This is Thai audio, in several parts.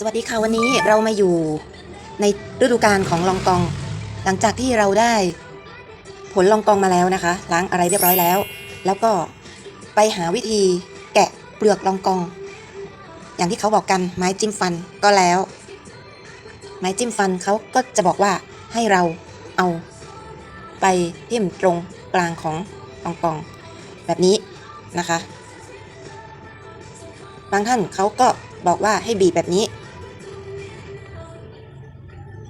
สวัสดีค่ะวันนี้เรามาอยู่ในฤดูกาลของลองกอง หลังจากที่เราได้ผลลองกองมาแล้วนะคะ ล้างอะไรเรียบร้อยแล้ว แล้วก็ไปหาวิธีแกะเปลือกลองกอง อย่างที่เขาบอกกันไม้จิ้มฟันก็แล้ว ไม้จิ้มฟันเขาก็จะบอกว่าให้เราเอาไปทิ่มตรงกลางของลองกอง แบบนี้นะคะ บางท่านเขาก็บอกว่าให้บีบแบบนี้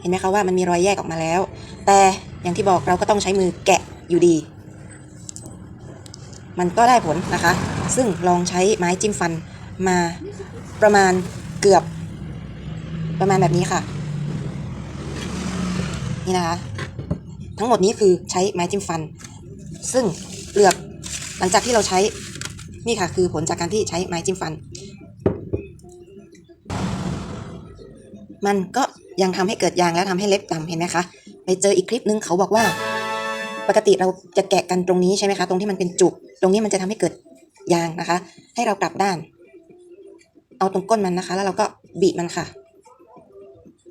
ห็นไหมคะว่ามันมีรอยแยกออกมาแล้ว แต่อย่างที่บอกเราก็ต้องใช้มือแกะอยู่ดี มันก็ได้ผลนะคะ ซึ่งลองใช้ไม้จิ้มฟันมาประมาณเกือบ ประมาณแบบนี้ค่ะ นี่นะคะ ทั้งหมดนี้คือใช้ไม้จิ้มฟัน ซึ่งเปลือกหลังจากที่เราใช้นี่ค่ะ คือผลจากการที่ใช้ไม้จิ้มฟัน มันก็ยังทำให้เกิดยางแล้วทำให้เล็บดำเห็นไหมคะ ไปเจออีกคลิปนึงเขาบอกว่า ปกติเราจะแกะกันตรงนี้ใช่ไหมคะ ตรงที่มันเป็นจุก ตรงนี้มันจะทำให้เกิดยางนะคะ ให้เรากลับด้าน เอาตรงก้นมันนะคะ แล้วเราก็บีบมันค่ะ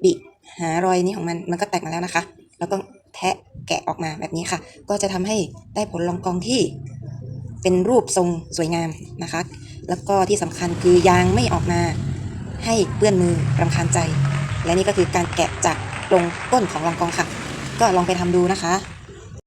บีบหารอยนี้ของมันมันก็แตกมาแล้วนะคะ แล้วก็แทะแกะออกมาแบบนี้ค่ะ ก็จะทำให้ได้ผลรองกองที่เป็นรูปทรงสวยงามนะคะ แล้วก็ที่สำคัญคือยางไม่ออกมาให้เปื้อนมือรำคาญใจ และนี่ก็คือการแกะจากตรงต้นของลังกองค่ะ ก็ลองไปทำดูนะคะ